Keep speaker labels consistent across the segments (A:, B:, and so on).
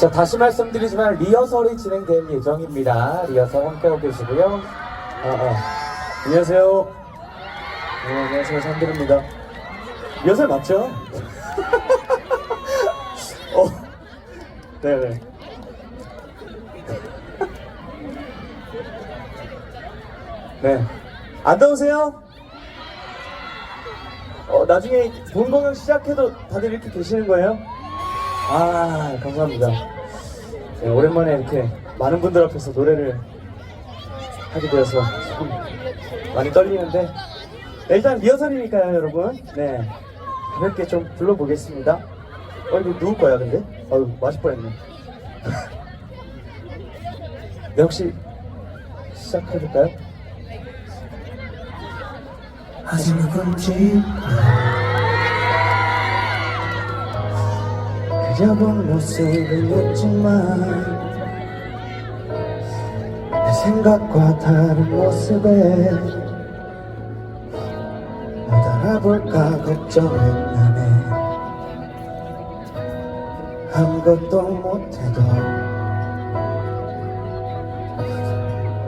A: 자, 다시 말씀드리지만 리허설이 진행될 예정입니다. 리허설 함께하고 계시고요. 아, 아. 안녕하세요. 네, 안녕하세요. 산드입니다 리허설 맞죠? 어, 네네. 네. 안 더우세요? 어, 나중에 본 공연 시작해도 다들 이렇게 계시는 거예요? 아, 감사합니다. 네, 오랜만에 이렇게 많은 분들 앞에서 노래를 하게 되어서 참 많이 떨리는데 네, 일단 리허설이니까요, 여러분. 네, 가볍게 좀 불러보겠습니다. 어, 이거 누구 거야, 근데? 어우, 맞을 뻔했네. 네, 혹시 시작해볼까요? 아직 누군지 본 모습은 있지만 내 생각과 다른 모습에 못 알아볼까 걱정했나네. 아무것도 못해도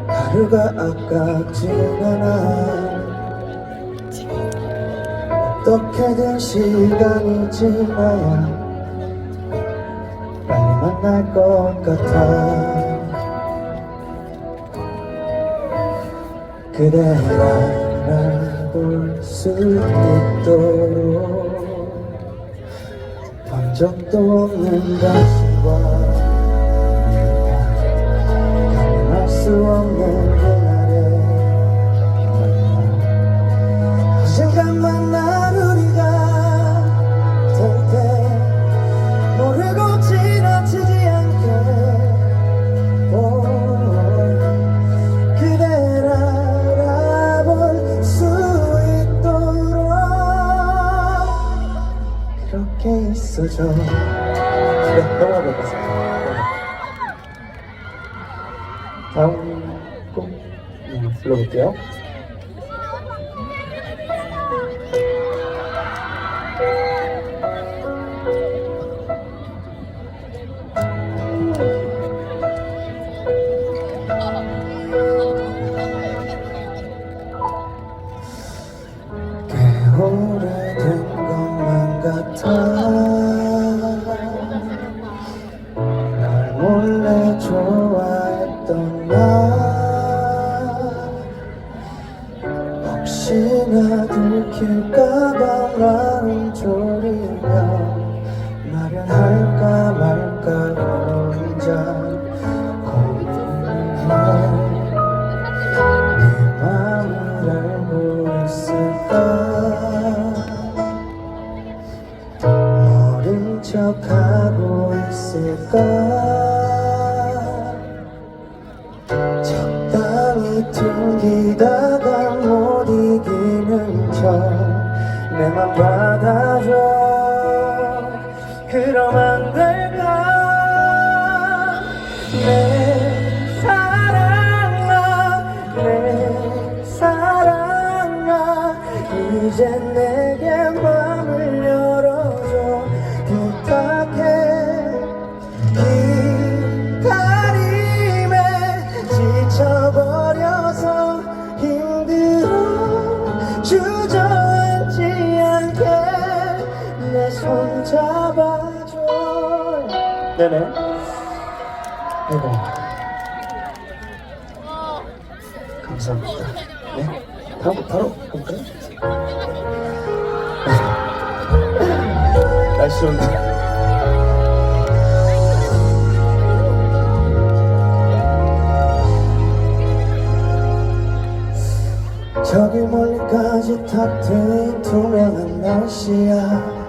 A: 하루가 아깝지는 않아. 어떻게든 시간이 지나야 만날 것 같아. 그대를 알아볼 수 있도록 본 적도 없는 당 음, 불러볼게요. 꽤 오래된 것만 같아 내맘 받아줘. 그럼 네네. 아이고. 감사합니다. 네? 다음 바로 볼까요? 날씨 좋은데 저기 멀리까지 탁 트인 투명한 날씨야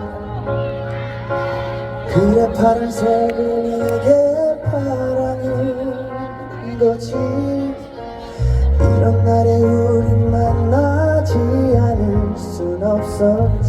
A: 그래 파란색은 이게 파랑인 거지. 이런 날에 우린 만나지 않을 순 없었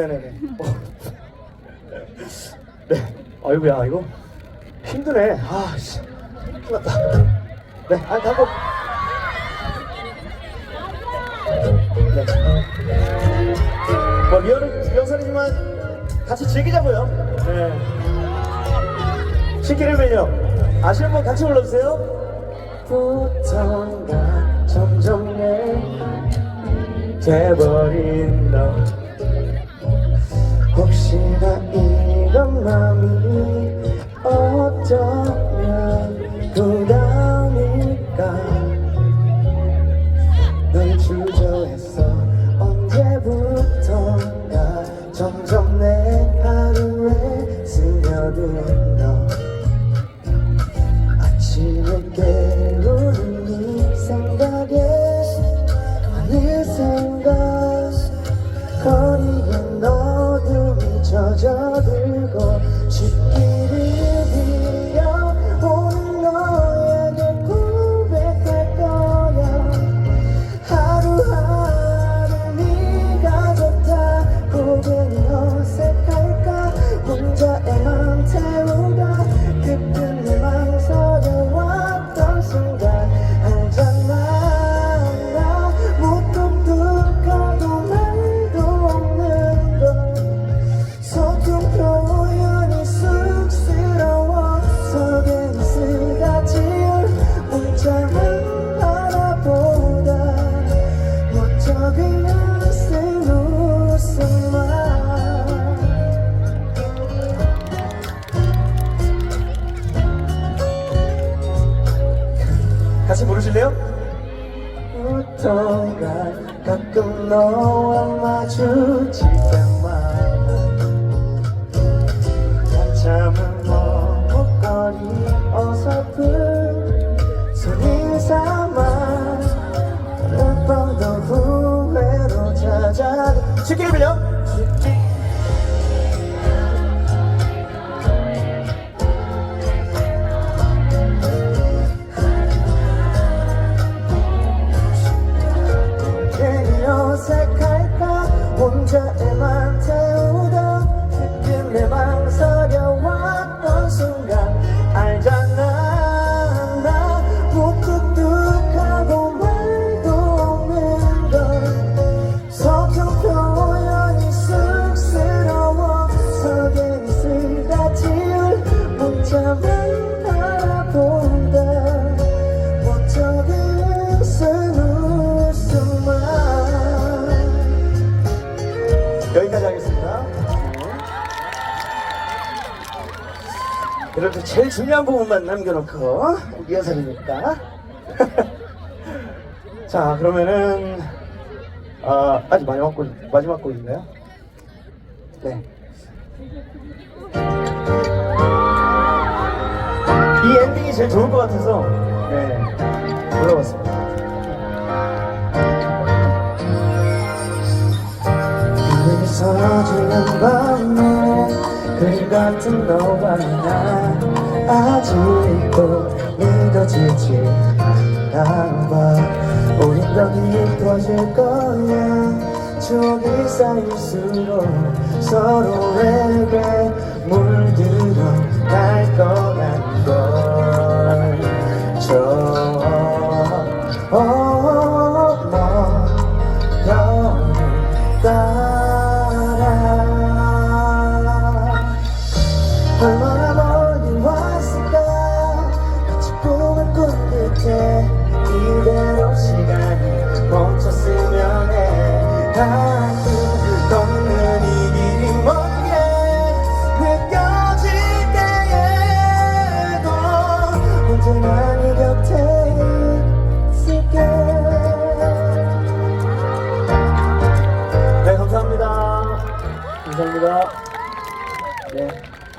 A: 네네네. 어. 네. 아이고야 이거 힘드네. 아 씨. 큰일났다. 네. 아 한번. 네. 뭐 리얼은 리허설이지만 같이 즐기자고요. 네. 시키를면요 아시는 분 같이 불러주세요. 부터가 점점 내 돼버린 너 혹시나 이런 맘이 어쩌면 부담일까? 널 주저했어 언제부턴가 점점 내 하루에 스며든 너 아침에 깨우는 이 생각에 어느샌 어색할까? 혼자의 맘 태우다 가 가끔 너와 마주칠 때마다 한참을 머뭇거리 어설픈 손이 삼아 밤도 후회로 찾아 쉽게 빌려 여기까지 하겠습니다 이렇게 제일 중요한 부분만 남겨놓고 리허설이니까 자 그러면은 아, 아직 마지막 곡 마지막 곡인가요? 네. 이 엔딩이 제일 좋을 것 같아서 네 불러봤습니다. 서지는 밤에 그 같은 너와 나 아직도 믿어지지 않아 우린 더 깊어질 거야. 추억이 쌓일수록 서로에게 물들어 갈 거란 걸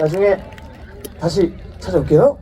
A: 나중에 다시 찾아올게요.